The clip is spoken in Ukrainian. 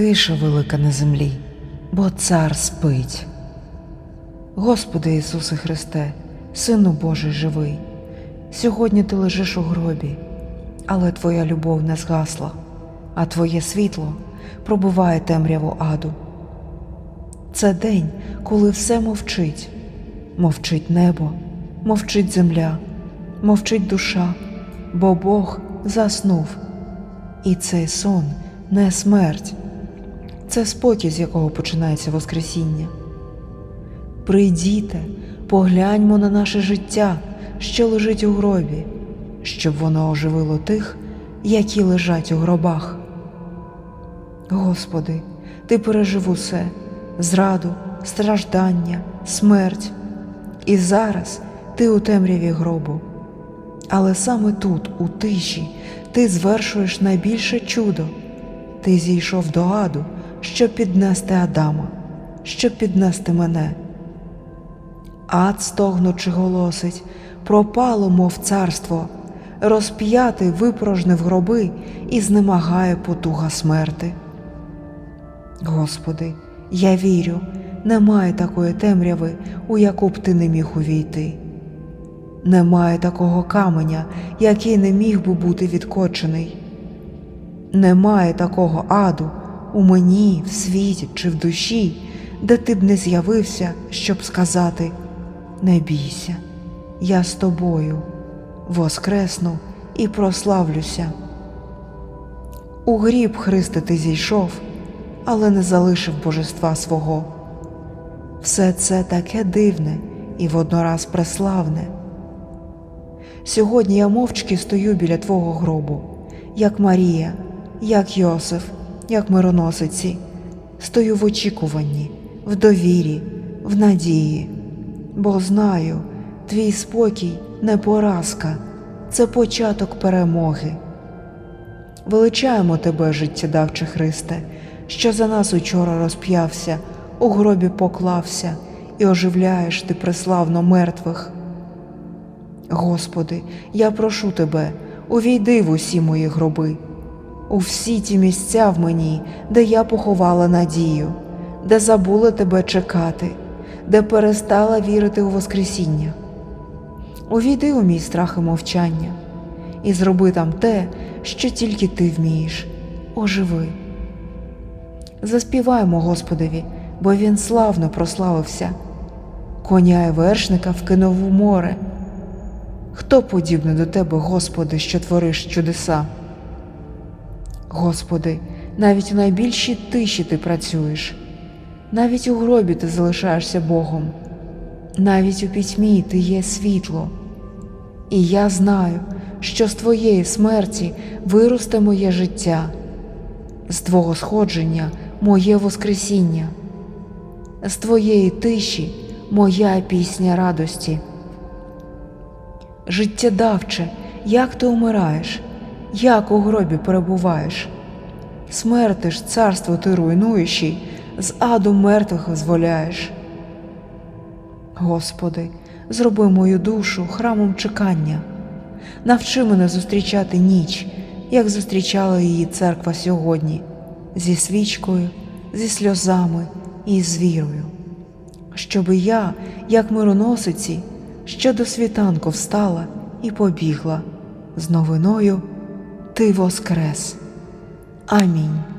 Тиша велика на землі, бо цар спить. Господи Ісусе Христе, Сину Божий живий, сьогодні ти лежиш у гробі, але Твоя любов не згасла, а Твоє світло пробиває темряву аду. Це день, коли все мовчить, мовчить небо, мовчить земля, мовчить душа, бо Бог заснув. І цей сон не смерть, це спокій, з якого починається Воскресіння. Прийдіте, погляньмо на наше життя, що лежить у гробі, щоб воно оживило тих, які лежать у гробах. Господи, Ти пережив усе зраду, страждання, смерть, і зараз Ти у темряві гробу. Але саме тут, у тиші, ти звершуєш найбільше чудо. Ти зійшов до аду, щоб піднести Адама, щоб піднести мене. Ад, стогнучи, голосить, пропало, мов царство, розп'ятий випорожнив гроби і знемагає потуга смерти. Господи, я вірю, немає такої темряви, у яку б ти не міг увійти. Немає такого каменя, який не міг би бути відкочений. Немає такого аду у мені, в світі чи в душі, де ти б не з'явився, щоб сказати Не бійся, я з тобою воскресну і прославлюся. У гріб Христе ти зійшов, але не залишив божества свого. Все це таке дивне і воднораз преславне. Сьогодні я мовчки стою біля твого гробу, як Марія, як Йосиф, як мироносиці, стою в очікуванні, в довірі, в надії, бо знаю, твій спокій не поразка, це початок перемоги. Величаємо тебе, життєдавче Христе, що за нас учора розп'явся, у гробі поклався і оживляєш ти преславно мертвих. Господи, я прошу Тебе, увійди в усі мої гроби, у всі ті місця в мені, де я поховала надію, де забула Тебе чекати, де перестала вірити у Воскресіння. Увійди у мій страх і мовчання, і зроби там те, що тільки ти вмієш. Оживи. Заспіваємо Господові, бо Він славно прославився. Коня і вершника вкинув у море. Хто подібний до Тебе, Господи, що твориш чудеса? Господи, навіть у найбільшій тиші Ти працюєш, навіть у гробі Ти залишаєшся Богом, навіть у пітьмі Ти є світло. І я знаю, що з Твоєї смерті виросте моє життя, з Твого сходження моє Воскресіння, з Твоєї тиші моя пісня радості. Життєдавче, як ти умираєш, як у гробі перебуваєш? Смерти ж царство ти руйнуючий, з аду мертвих визволяєш. Господи, зроби мою душу храмом чекання, навчи мене зустрічати ніч, як зустрічала її церква сьогодні, зі свічкою, зі сльозами і з вірою, щоби я, як мироносиці, що до світанку встала і побігла з новиною Ти воскрес. Амінь.